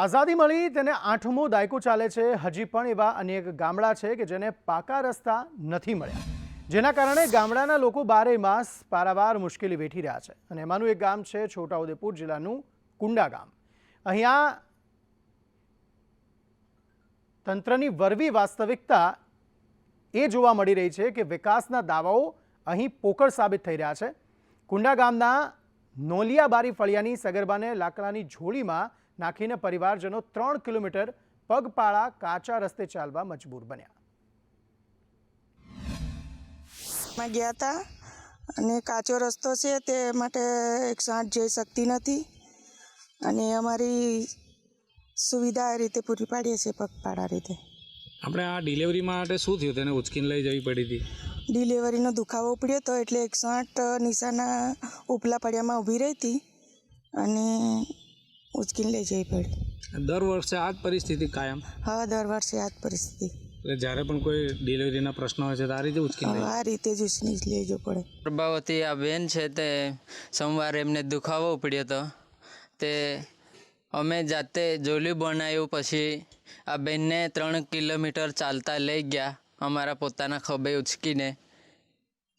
આઝાદી મળી, તેને આઠમો દાયકો ચાલે છે. હજી પણ એવા અનેક ગામડા છે કે જેને પાકા રસ્તા નથી મળ્યા. જેના કારણે ગામડાના લોકો બારે માસ પારાવાર મુશ્કેલી વેઠી રહ્યા છે. અને એમાંનું એક ગામ છે, છોટાઉદેપુર જિલ્લાનું કુંડા ગામ. અહીંયા તંત્રની વરવી વાસ્તવિકતા એ જોવા મળી રહી છે કે વિકાસના દાવાઓ અહીં પોકળ સાબિત થઈ રહ્યા છે. કુંડા ગામના નોલિયાબારી ફળિયાની સગર્ભાને લાકડાની ઝોળીમાં નાખીને પરિવારજનો ત્રણ કિલોમીટર પગપાળા કાચા રસ્તે ચાલવા મજબૂર બન્યા. માં ગયા હતા અને કાચો રસ્તો છે તે માટે એકસો આઠ જઈ શકતી નથી. અને અમારી સુવિધા એ રીતે પૂરી પાડીએ છીએ પગપાળા રીતે. આપણે આ ડિલિવરી માટે શું થયું? તેને ઉચકીને લઈ જવી પડી હતી. ડિલિવરીનો દુખાવો પડ્યો હતો એટલે એકસો આઠ નિશાના ઉપલા પડિયામાં ઊભી રહી હતી. અને ઉચકીને લઈ જવી પડી. દર વર્ષે આ જ પરિસ્થિતિ કાયમ? હા દર વર્ષે આ જ પરિસ્થિતિ. એટલે જ્યારે પણ કોઈ ડિલિવરીના પ્રશ્નો હોય છે તો આ રીતે ઉચકીને આ રીતે જ ઉચકી લઈ જવું પડે. પ્રભાવતી આ બેન છે તે સોમવારે એમને દુખાવો ઉપડ્યો હતો. તે અમે જાતે જોલી બનાવ્યું પછી આ બેનને ત્રણ કિલોમીટર ચાલતા લઈ ગયા અમારા પોતાના ખભે ઉચકીને.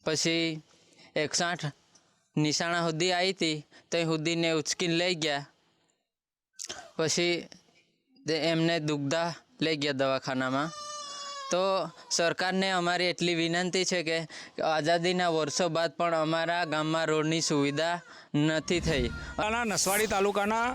પછી એકસાઠ નિશાણા સુધી આવી હતી ત્યાં સુધીને ઉચકીને લઈ ગયા. પછી એમને દુગ્ધા લઈ ગયા દવાખાનામાં. તો સરકારને અમારી એટલી વિનંતી છે કે આઝાદીના વર્ષો બાદ પણ અમારા ગામમાં રોડની સુવિધા નથી થઈ. નસવાડી તાલુકાના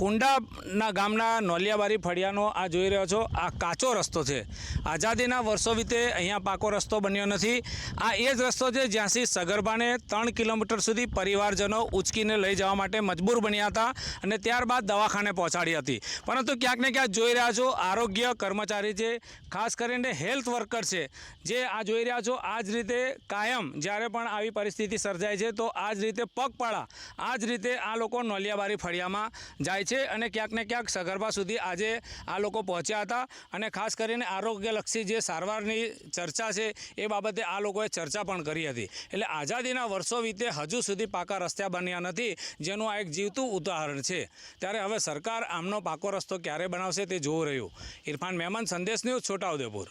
કુંડાના ગામના નોલિયાબારી ફળિયાનો આ જોઈ રહ્યો છો, આ કાચો રસ્તો છે. આઝાદીના વર્ષો વીતે અહીંયા પાકો રસ્તો બન્યો નથી. આ એ જ રસ્તો છે જ્યાંથી સગર્ભાને ત્રણ કિલોમીટર સુધી પરિવારજનો ઉચકીને લઈ જવા માટે મજબૂર બન્યા હતા અને ત્યારબાદ દવાખાને પહોંચાડી હતી. પરંતુ ક્યાંક ને ક્યાંક જોઈ રહ્યા છો, આરોગ્ય કર્મચારી છે, ખાસ કરીને હેલ્થ વર્કર છે, જે આ જોઈ રહ્યા છો, આ જ રીતે કાયમ જ્યારે પણ આવી પરિસ્થિતિ સર્જાય છે, તો આ જ રીતે પગપાળા, આ જ રીતે આ લોકો નોલિયાબારી ફળિયામાં જાય છે અને ક્યાંક ને ક્યાંક સગર્ભા સુધી આજે આ લોકો પહોંચ્યા હતા અને ખાસ કરીને આરોગ્યલક્ષી જે સારવારની ચર્ચા છે, એ બાબતે આ લોકોએ ચર્ચા પણ કરી હતી. એટલે આઝાદીના વર્ષો વીતે હજુ સુધી પાકા રસ્તા બન્યા નથી, જેનું આ એક જીવતું ઉદાહરણ છે. ત્યારે હવે સરકાર આમનો પાકો રસ્તો ક્યારે બનાવશે તે જોવું રહ્યું. ઇરફાન મહેમાન, સંદેશ ન્યૂઝ છોટાઉદેપુર